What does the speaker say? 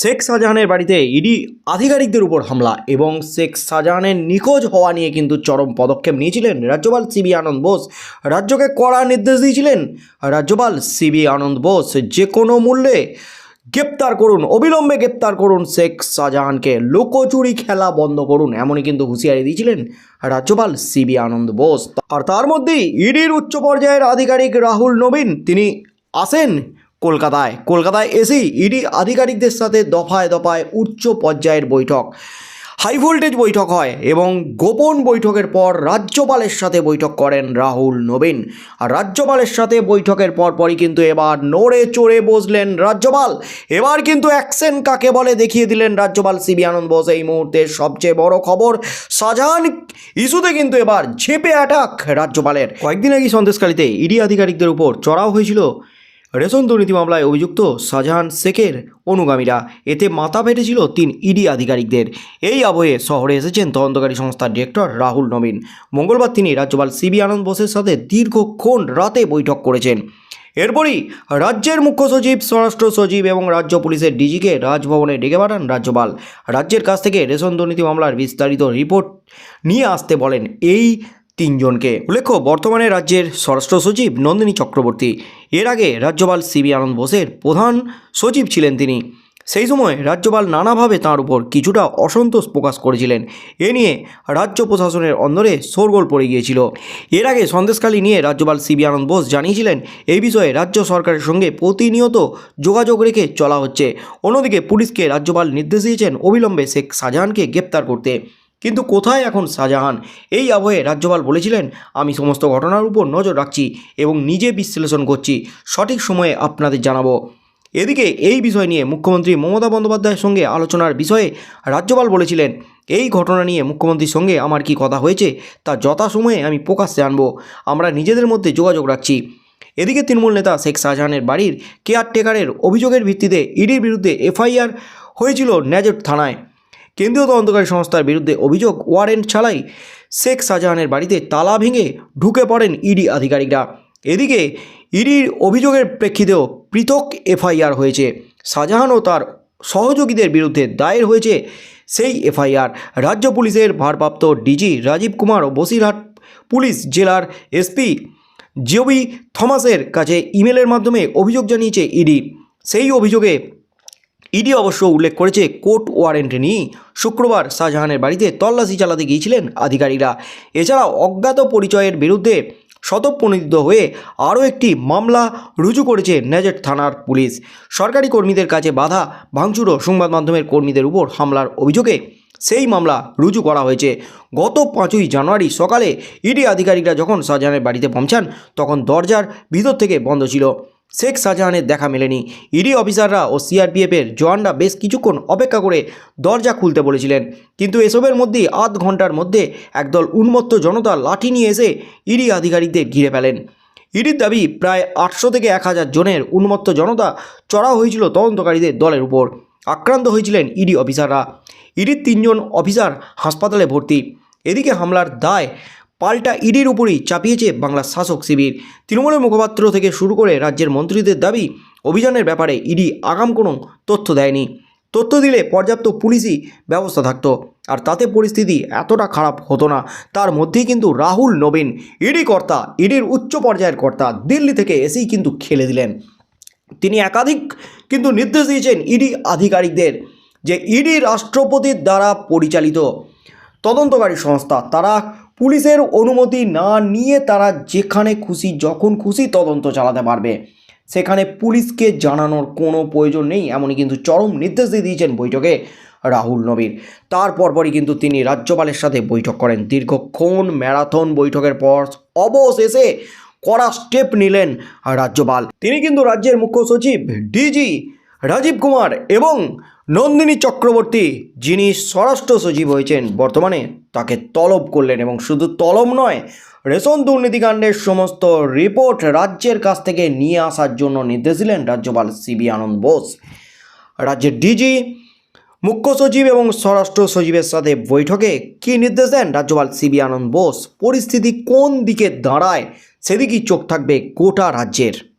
শেখ শাহজাহানের বাড়িতে ইডি আধিকারিকদের উপর হামলা এবং শেখ শাহজাহানের নিখোঁজ হওয়া নিয়ে কিন্তু চরম পদক্ষেপ নিয়েছিলেন রাজ্যপাল সিবি আনন্দ বোস। রাজ্যকে কড়া নির্দেশ দিয়েছিলেন রাজ্যপাল সিবি আনন্দ বোস। যে কোনো মূল্যে গ্রেপ্তার করুন, অবিলম্বে গ্রেপ্তার করুন শেখ শাহজাহানকে। লোকচুরি খেলা বন্ধ করুন, এমনই কিন্তু হুঁশিয়ারি দিয়েছিলেন রাজ্যপাল সিবি আনন্দ বোস। আর তার মধ্যেই ইডির উচ্চ পর্যায়ের আধিকারিক রাহুল নবীন, তিনি আসেন কলকাতায়। কলকাতায় এসেই ইডি আধিকারিকদের সাথে দফায় দফায় উচ্চ পর্যায়ের বৈঠক। হাই ভোল্টেজ বৈঠক হয় এবং গোপন বৈঠকের পর রাজ্যপালের সাথে বৈঠক করেন রাহুল নবীন। আর রাজ্যপালের সাথে বৈঠকের পর পরই কিন্তু এবার নড়ে চড়ে বসলেন রাজ্যপাল। এবার কিন্তু অ্যাকশন কাকে বলে দেখিয়ে দিলেন রাজ্যপাল সিবি আনন্দ বোস। এই মুহূর্তে সবচেয়ে বড় খবর, শাহজাহান ইস্যুতে কিন্তু এবার ঝেপে অ্যাটাক রাজ্যপালের। কয়েকদিন আগে সন্দেশকালীতে ইডি আধিকারিকদের উপর চড়াও হয়েছিল। রেশন দুর্নীতি মামলায় অভিযুক্ত শাহজাহান শেখের অনুগামীরা। এতে মাথা ফেটেছিল তিন ইডি আধিকারিকদের। এই আবহে শহরে এসেছেন তদন্তকারী সংস্থার ডিরেক্টর রাহুল নবীন। মঙ্গলবার তিনি রাজ্যপাল সিবি আনন্দ বোসের সাথে দীর্ঘক্ষণ রাতে বৈঠক করেছেন। এরপরই রাজ্যের মুখ্য সচিব, স্বরাষ্ট্র সচিব এবং রাজ্য পুলিশের ডিজিকে রাজভবনে ডেকে পাঠান রাজ্যপাল। রাজ্যের কাছ থেকে রেশন দুর্নীতি মামলার বিস্তারিত রিপোর্ট নিয়ে আসতে বলেন এই তিনজনকে। উল্লেখ্য, বর্তমানে রাজ্যের স্বরাষ্ট্র সচিব নন্দিনী চক্রবর্তী। এর আগে রাজ্যপাল সিবি আনন্দ বোসের প্রধান সচিব ছিলেন তিনি। সেই সময় রাজ্যপাল নানাভাবে তাঁর উপর কিছুটা অসন্তোষ প্রকাশ করেছিলেন। এ নিয়ে রাজ্য প্রশাসনের অন্দরে শোরগোল পড়ে গিয়েছিল। এর আগে সন্দেশখালী নিয়ে রাজ্যপাল সিবি আনন্দ বোস জানিয়েছিলেন এই বিষয়ে রাজ্য সরকারের সঙ্গে প্রতিনিয়ত যোগাযোগ রেখে চলা হচ্ছে। অন্যদিকে পুলিশকে রাজ্যপাল নির্দেশ দিয়েছেন অবিলম্বে শেখ শাহজাহানকে গ্রেপ্তার করতে। কিন্তু কোথায় এখন শাহজাহান? এই আবহে রাজ্যপাল বলেছিলেন, আমি সমস্ত ঘটনার উপর নজর রাখছি এবং নিজে বিশ্লেষণ করছি। সঠিক সময়ে আপনাদের জানাব। এদিকে এই বিষয় নিয়ে মুখ্যমন্ত্রী মমতা বন্দ্যোপাধ্যায়ের সঙ্গে আলোচনার বিষয়ে রাজ্যপাল বলেছিলেন, এই ঘটনা নিয়ে মুখ্যমন্ত্রীর সঙ্গে আমার কি কথা হয়েছে, তা যথাসময়ে আমি প্রকাশ্যে আনব। আমরা নিজেদের মধ্যে যোগাযোগ রাখছি। এদিকে তৃণমূল নেতা শেখ শাহজাহানের বাড়ির কেয়ারটেকারের অভিযোগের ভিত্তিতে ইডির বিরুদ্ধে এফআইআর হয়েছিল ন্যাজট থানায়। কেন্দ্রীয় তদন্তকারী সংস্থার বিরুদ্ধে অভিযোগ, ওয়ারেন্ট ছাড়াই শেখ শাহজাহানের বাড়িতে তালা ভেঙে ঢুকে পড়েন ইডি আধিকারিকরা। এদিকে, ইডির অভিযোগের প্রেক্ষিতেও পৃথক এফআইআর হয়েছে। শাহজাহান ও তার সহযোগীদের বিরুদ্ধে দায়ের হয়েছে সেই এফআইআর। রাজ্য পুলিশের ভারপ্রাপ্ত ডিজি রাজীব কুমার ও বসিরহাট পুলিশ জেলার এসপি জিওবি থমাসের কাছে ইমেলের মাধ্যমে অভিযোগ জানিয়েছে ইডি। সেই অভিযোগে ইডি অবশ্য উল্লেখ করেছে, কোর্ট ওয়ারেন্ট নিয়ে শুক্রবার শাহজাহানের বাড়িতে তল্লাশি চালাতে গিয়েছিলেন আধিকারিকরা। এছাড়াও অজ্ঞাত পরিচয়ের বিরুদ্ধে শতপ্রণোদিত হয়ে আরও একটি মামলা রুজু করেছে নেজেট থানার পুলিশ। সরকারি কর্মীদের কাছে বাধা ভাঙচুর ও সংবাদ মাধ্যমের কর্মীদের উপর হামলার অভিযোগে সেই মামলা রুজু করা হয়েছে। গত পাঁচই জানুয়ারি সকালে ইডি আধিকারিকরা যখন শাহজাহানের বাড়িতে পৌঁছান, তখন দরজার ভিতর থেকে বন্ধ ছিল। শেখ শাহজাহানের দেখা মেলেনি। ইডি অফিসাররা ও সিআরপিএফের জওয়ানরা বেশ কিছুক্ষণ অপেক্ষা করে দরজা খুলতে বলেছিলেন। কিন্তু এসবের মধ্যেই আধ ঘণ্টার মধ্যে একদল উন্মত্ত জনতা লাঠি নিয়ে এসে ইডি আধিকারিকদের ঘিরে ফেলেন। ইডির দাবি, প্রায় আটশো থেকে এক হাজার জনের উন্মত্ত জনতা চড়া হয়েছিল তদন্তকারীদের দলের উপর। আক্রান্ত হয়েছিলেন ইডি অফিসাররা। ইডির তিনজন অফিসার হাসপাতালে ভর্তি। এদিকে হামলার দায় পাল্টা ইডির উপরই চাপিয়েছে বাংলার শাসক শিবির। তৃণমূলের মুখপাত্র থেকে শুরু করে রাজ্যের মন্ত্রীদের দাবি, অভিযানের ব্যাপারে ইডি আগাম কোনো তথ্য দেয়নি। তথ্য দিলে পর্যাপ্ত পুলিশি ব্যবস্থা থাকতো, আর তাতে পরিস্থিতি এতটা খারাপ হতো না। তার মধ্যেই কিন্তু রাহুল নবীন, ইডি কর্তা, ইডির উচ্চ পর্যায়ের কর্তা, দিল্লি থেকে এসেই কিন্তু খেলে দিলেন। তিনি একাধিক কিন্তু নির্দেশ দিয়েছেন ইডি আধিকারিকদের যে ইডি রাষ্ট্রপতির দ্বারা পরিচালিত তদন্তকারী সংস্থা, তারা পুলিশের অনুমতি না নিয়ে তারা যেখানে খুশি, যখন খুশি তদন্ত চালাতে পারবে। সেখানে পুলিশকে জানানোর কোনো প্রয়োজন নেই, এমনই কিন্তু চরম নির্দেশ দিয়ে দিয়েছেন বৈঠকে রাহুল নবীর তারপর পরই কিন্তু তিনি রাজ্যপালের সাথে বৈঠক করেন। দীর্ঘক্ষণ ম্যারাথন বৈঠকের পর অবশেষে কড়া স্টেপ নিলেন রাজ্যপাল। তিনি কিন্তু রাজ্যের মুখ্য সচিব, ডিজি রাজীব কুমার এবং নন্দিনী চক্রবর্তী, যিনি স্বরাষ্ট্র সচিব হয়েছেন, বর্তমানে তাকে তলব করলেন এবং শুধু তলব নয়, রেশন দুর্নীতিকাণ্ডের সমস্ত রিপোর্ট রাজ্যের কাছ থেকে নিয়ে আসার জন্য নির্দেশ দিলেন রাজ্যপাল সিবি আনন্দ বোস। রাজ্যের ডিজি, মুখ্য সচিব এবং স্বরাষ্ট্র সচিবের সাথে বৈঠকে কী নির্দেশ দেন রাজ্যপাল সিবি আনন্দ বোস? পরিস্থিতি কোন দিকে দাঁড়ায়? সেদিকেই চোখ থাকবে গোটা রাজ্যের।